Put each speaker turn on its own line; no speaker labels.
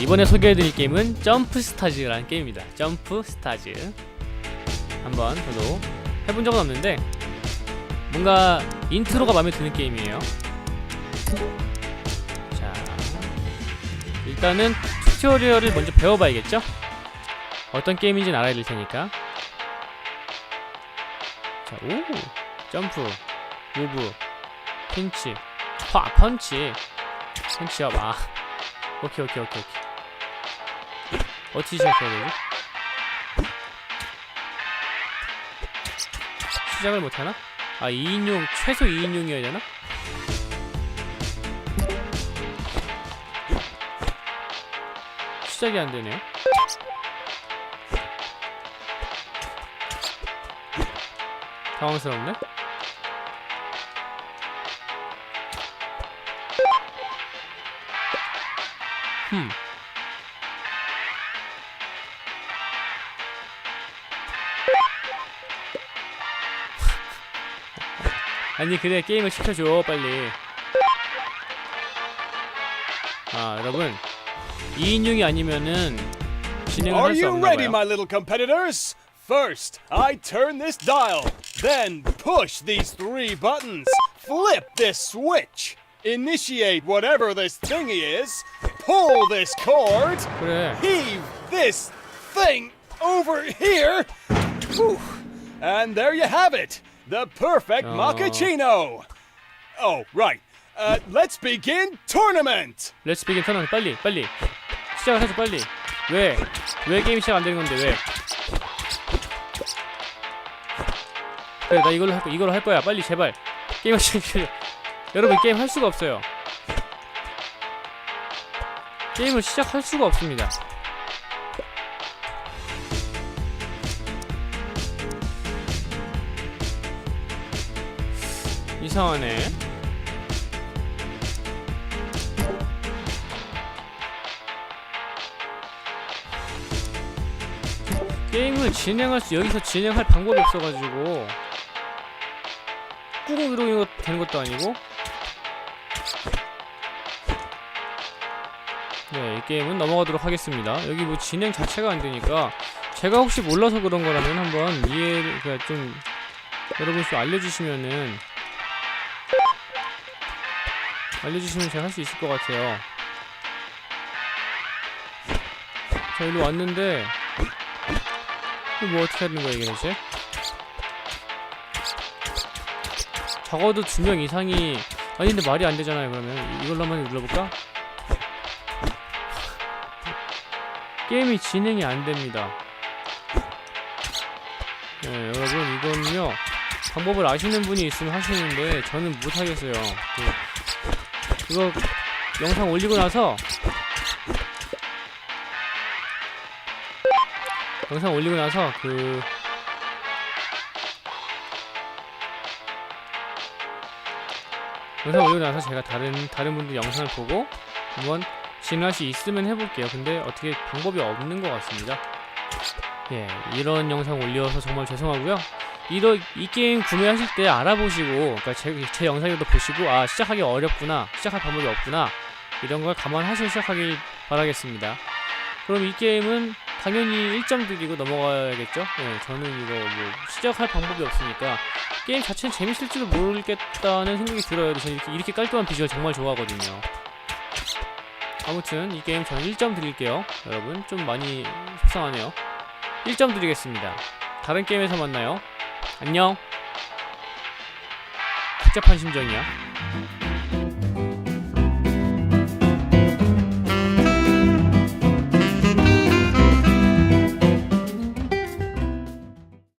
이번에 소개해드릴 게임은 점프 스타즈라는 게임입니다. 점프 스타즈. 한번 저도 해본 적은 없는데 뭔가 인트로가 마음에 드는 게임이에요. 자, 일단은 튜토리얼을 먼저 배워봐야겠죠? 어떤 게임인지는 알아야 될 테니까. 자, 오, 점프, 무브, 핀치, 파, 펀치, 펀치업, 아, 오케이, 오케이, 오케이, 오케이. 어떻게 시작해야 되지? 시작을 못하나? 아 2인용 최소 2인용이어야 되나? 시작이 안 되네요. 당황스럽네. 흠. 아니 그래 게임을 시켜줘 빨리 아 여러분 2인용이 아니면은 진행을
Are
할수
you
없나
ready,
봐요
my little competitors? First, I turn this dial, then push these three buttons, flip this switch, initiate whatever this thingy is, pull this cord,
그래
heave this thing over here, Whew. and there you have it, the perfect
Oh.
macchiato. Oh, right. Uh, let's begin tournament.
렛츠 비긴 터널 빨리 빨리 시작을 하자 빨리 왜? 왜 게임 시작 안 되는 건데 왜? 그래 나 이걸로 할 거, 이걸로 할 거야 빨리 제발 게임 시작 여러분 게임 할 수가 없어요 게임을 시작할 수가 없습니다. 이상하네 게임을 진행할 수 여기서 진행할 방법이 없어가지고 꾹 이러고 되는 것도 아니고 네, 이 게임은 넘어가도록 하겠습니다. 여기 뭐 진행 자체가 안 되니까 제가 혹시 몰라서 그런 거라면 한번 이해를 그러니까 좀 여러분 좀 알려주시면은 알려주시면 제가 할 수 있을 것 같아요. 자, 일로 왔는데 뭐 어떻게 하는 거야 이게 대체? 적어도 두 명 이상이 아니 근데 말이 안 되잖아요 그러면 이걸로 한번 눌러볼까? 게임이 진행이 안 됩니다. 네 여러분 이거는요 방법을 아시는 분이 있으면 하시는데 저는 못하겠어요. 그, 이거 영상 올리고 나서 영상 올리고 나서 그 영상 올리고 나서 제가 다른 다른 분들 영상을 보고 한번 수 있으면 해볼게요. 근데 어떻게 방법이 없는 것 같습니다. 예, 이런 영상 올려서 정말 죄송하고요. 이러, 이 게임 구매하실 때 알아보시고, 그러니까 제, 제 영상이라도 보시고, 아 시작하기 어렵구나, 시작할 방법이 없구나, 이런 걸 감안하시고 시작하길 바라겠습니다. 그럼 이 게임은 당연히 1점 드리고 넘어가야겠죠? 예, 저는 이거 뭐 시작할 방법이 없으니까 게임 자체는 재밌을지도 모르겠다는 생각이 들어요. 저는 이렇게, 이렇게 깔끔한 비주얼 정말 좋아하거든요. 아무튼 이 게임 저는 1점 드릴게요. 여러분 좀 많이 속상하네요. 1점 드리겠습니다. 다른 게임에서 만나요. 안녕. 복잡한 심정이야.